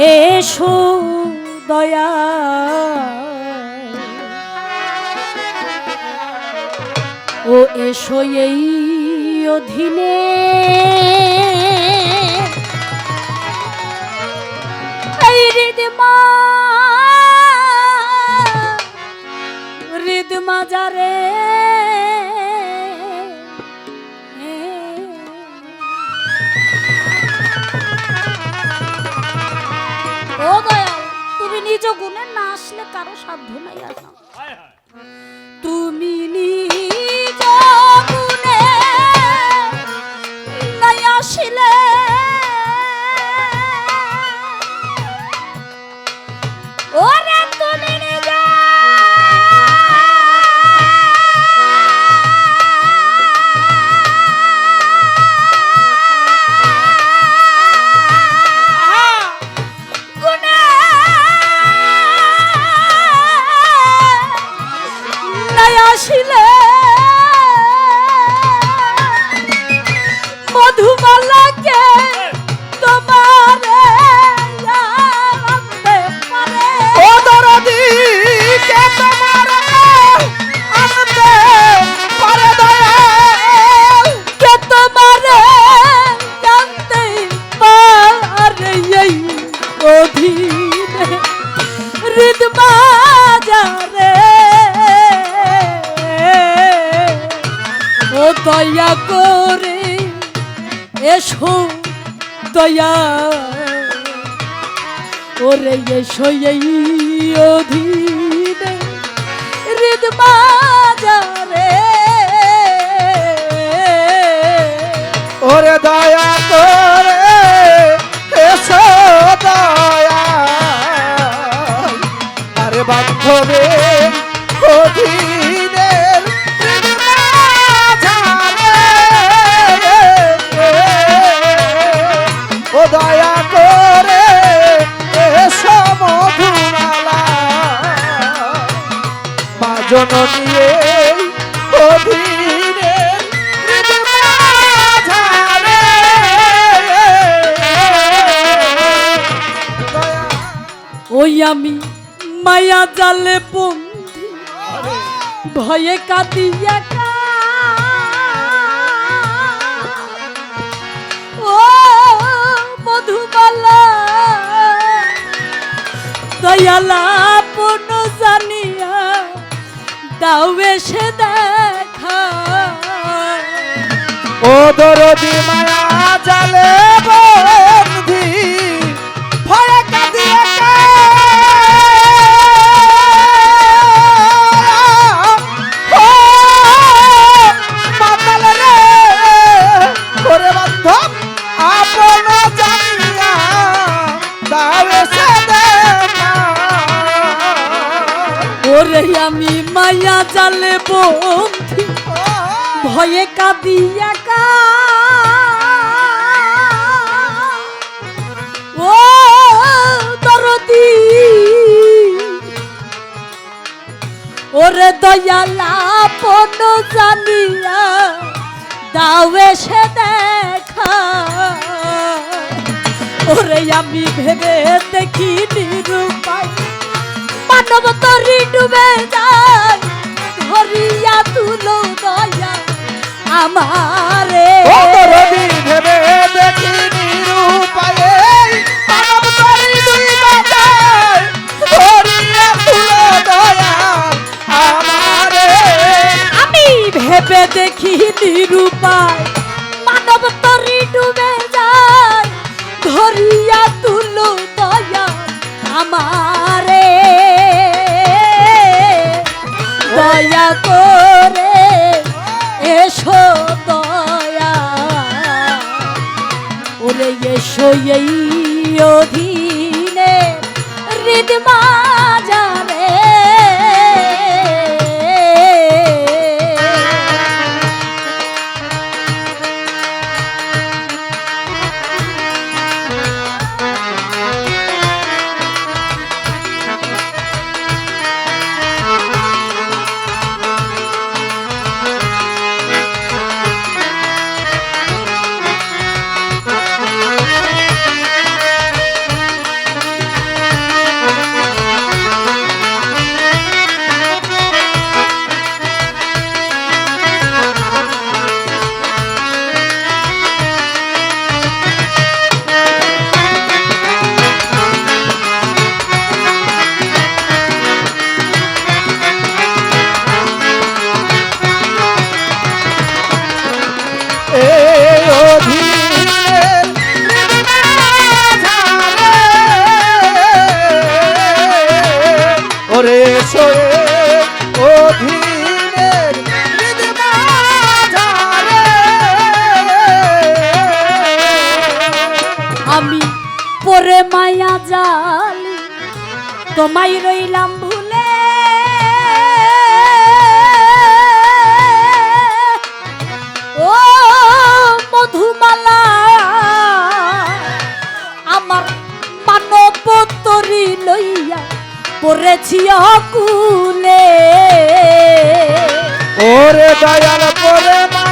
এসো দয়া। ও এসো এই অধীনে। রিদমা রিদমা যারে ও দয়াল তুমি নিজ গুণে না আসলে কারও সাধ্য নাই আসা তুমি নিজ এসো দয়া ওরে এসো এই অধীনে হৃদ বাজারে। ওরে দয়া করে এসো দয়া আরে বান্ধবে মায়া জালে বন্ধি ভয়ে কাঁদিয়া ও মধুবালা দয়ালা পূর্ণ জানিয়া দাও এসে দেখা। ও দরদি মায়া জালে বন্ধি দয়ালা পন জানিয়া দাও এসে দেখা। ওরে আমি ভেবে দেখি নিরূপায় মানব তরি ডুবে যায়, ধরিয়া তুলো দয়া। আমারে ভেবে ভেবে দেখি নিরূপায়, মানব তরি ডুবে যায়। ধরিয়া তুলো দয়া আমারে। দয়া করে এসো দয়া ওরে এসো এই অধীনে হৃদ তোমায় রইলাম ভুলে। ও মধুমালা, আমার মানব তরি লইয়া পড়েছি অকুলে। ওরে দয়াল পরে মায়া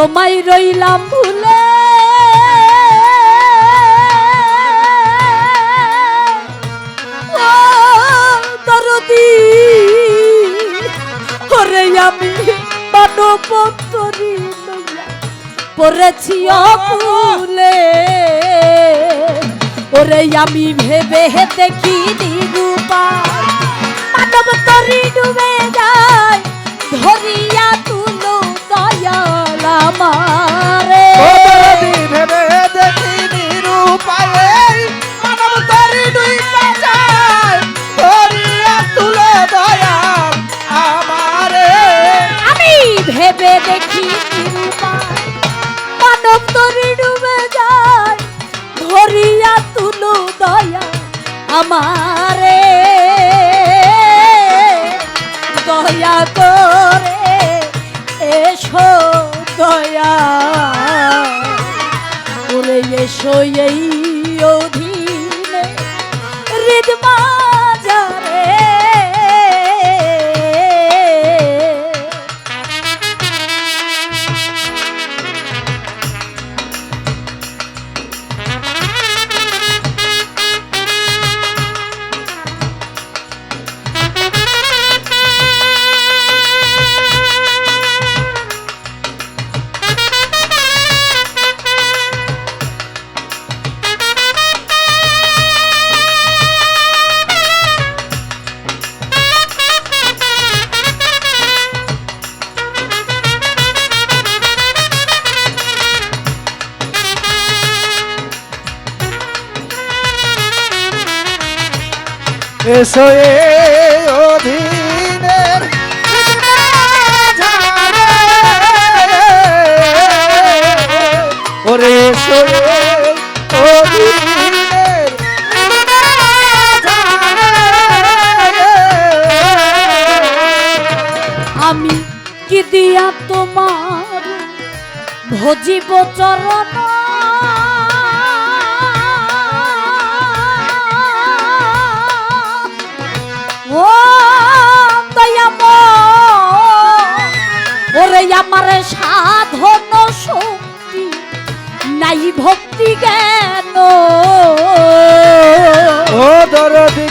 তোমায় রইলাম ভুলে। আমি পড়েছি অকুলে ওরে আমি ভেবে দেখি মানব তরি ডুবে যায়। দেখি মানব তরি ডুবে যায়, ধরিয়া তুলো দয়া আমারে। দয়া করে এসো দয়া। ওরে এসো এই এসো এ অধীনের ওরে এসো আমি কি দিয়া তোমার ভজিব চরণ? ও ওরে আমার সাধন শক্তি নাই ভক্তি জ্ঞান। ও দরদি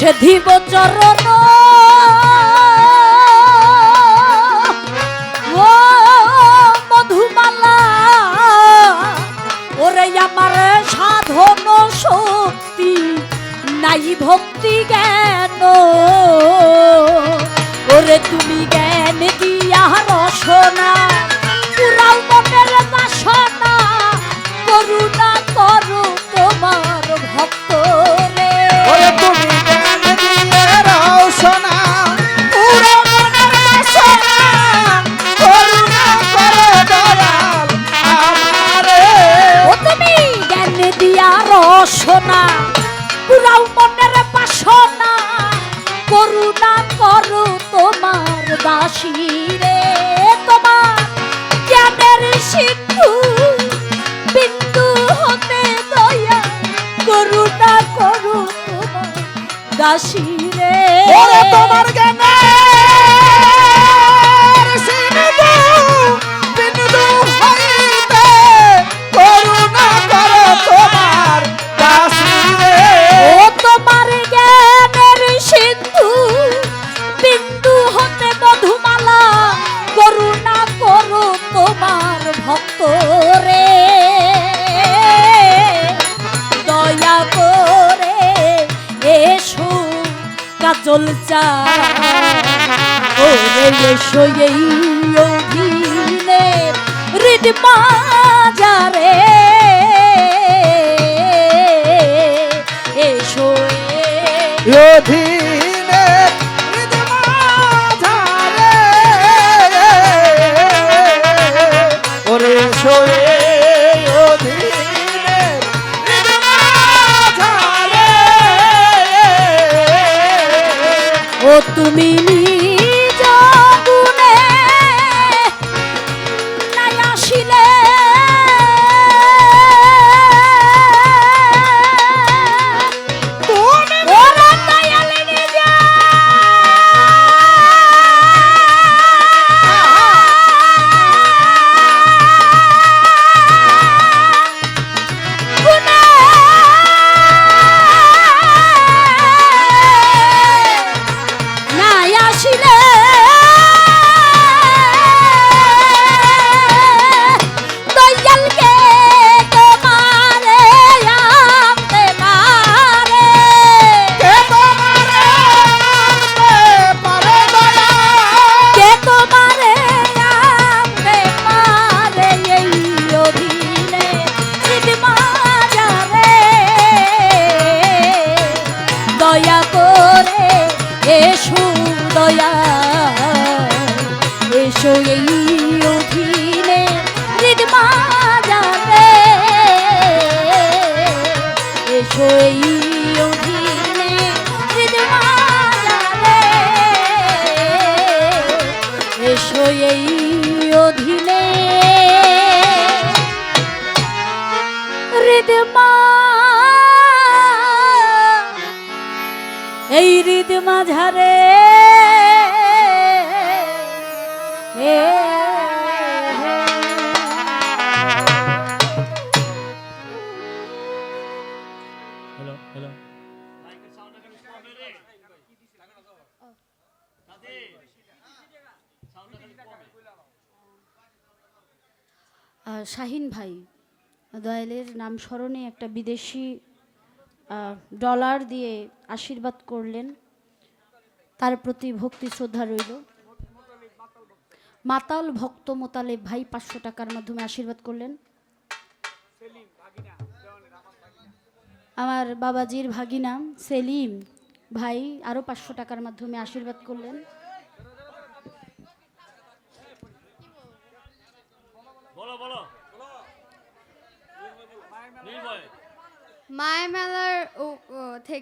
সেধিব চরণ করু তোমার দাসী রে। তোমার জ্ঞানে। কাজল চা মাঝারে। শাহিন ভাই দয়ালের নাম স্মরণে একটা বিদেশি ডলার দিয়ে আশীর্বাদ করলেন। তার প্রতি ভক্তি শ্রদ্ধা রইল। মাতাল ভক্ত মোতালেব ভাই পাঁচশো টাকার মাধ্যমে আশীর্বাদ করলেন। আমার বাবাজির ভাগিনা সেলিম ভাই আরও পাঁচশো টাকার মাধ্যমে আশীর্বাদ করলেন। ও- ও থেকে